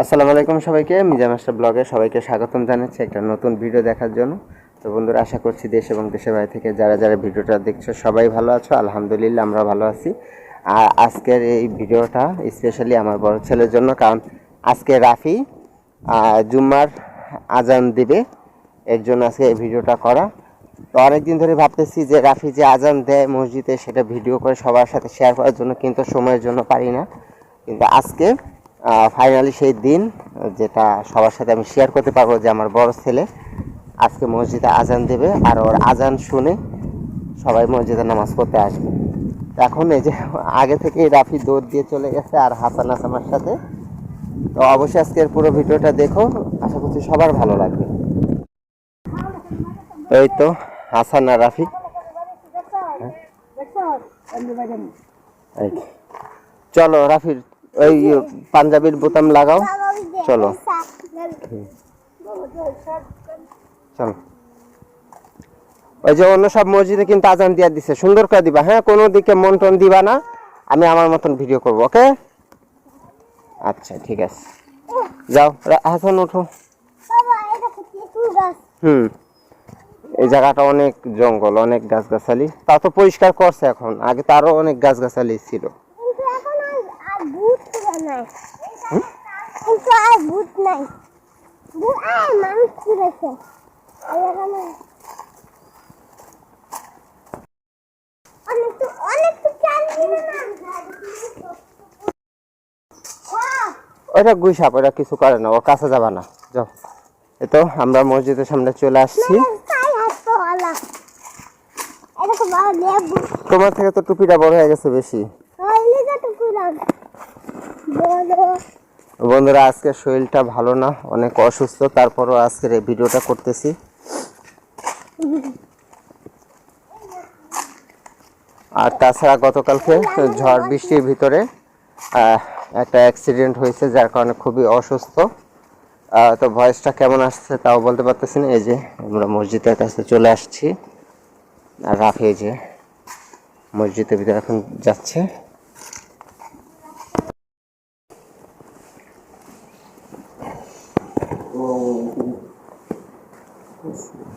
আসসালামু আলাইকুম সবাইকে মিজা মাস্টার ব্লগে সবাইকে স্বাগতম জানাচ্ছি একটা নতুন ভিডিও দেখার জন্য। তো বন্ধুরা, আশা করছি দেশ এবং দেশের বাইরে থেকে যারা যারা ভিডিওটা দেখছ সবাই ভালো আছো, আলহামদুলিল্লাহ আমরা ভালো আছি। আর আজকের এই ভিডিওটা স্পেশালি আমার বড় ছেলের জন্য, কারণ আজকে রাফি জুম্মার আজান দিবে, এর জন্য আজকে এই ভিডিওটা করা। তো অনেকদিন ধরে ভাবতেছি যে রাফি যে আজান দেয় মসজিদে, সেটা ভিডিও করে সবার সাথে শেয়ার করার জন্য, কিন্তু সময়ের জন্য পারি না। কিন্তু আজকে ফাইনালি সেই দিন যেটা সবার সাথে আমি শেয়ার করতে পারব যে আমার বড় ছেলে আজকে মসজিদে আজান দেবে আর ওর আজান শুনে সবাই মসজিদে নামাজ পড়তে আসবে। এখন এই যে আগে থেকেই রাফি দৌড় দিয়ে চলে গেছে আর হাসান আমার সাথে। তো অবশ্যই আজকের পুরো ভিডিওটা দেখো আশা করছি সবার ভালো লাগবে। এই তো হাসান আর রাফি। চলো রাফির ওই পাঞ্জাবির বোতাম লাগাও। চলো। চলো। ওই যে অন্য সব মসজিদে কিন্তু আজান দিয়া দিছে। সুন্দর করে দিবা হ্যাঁ? কোনো দিকে মন টন দিবা না। আমি আমার মতন ভিডিও করব ওকে? আচ্ছা ঠিক আছে। যাও হাসান ওঠো। হুম। এই জায়গাটা অনেক জঙ্গল অনেক গাছগাছালি। তা তো পরিষ্কার করছে এখন। আগে তো আরও অনেক গাছগাছালি ছিল কিন্তু এখন আর আর ভূত পুরা নাই। কিন্তু আর ভূত নাই। ভূত আর মানুষ পুরেছে অনেক তো অনেক তো চাল দিবে না। ওয়া, ওইটা গুইসাপ ওটা কিছু করে না ও কাছে যাবা না। যাও। এই তো আমরা মসজিদের সামনে চলে আসছি। তোমার থেকে তো টুপিটা বড় হয়ে গেছে বেশি। বন্ধুরা, আজকে শরীরটা ভালো না, অনেক অসুস্থ, তারপরও আজকের এই ভিডিওটা করতেছি। আর তাছাড়া গতকালকে ঝড় বৃষ্টির ভিতরে একটা অ্যাক্সিডেন্ট হয়েছে, যার কারণে খুবই অসুস্থ। তো ভয়েসটা কেমন আসছে তাও বলতে পারতেছি না। এই যে, আমরা মসজিদের কাছে চলে আসছি। আর রাফি এই যে মসজিদের ভিতরে এখন যাচ্ছে। o, o, o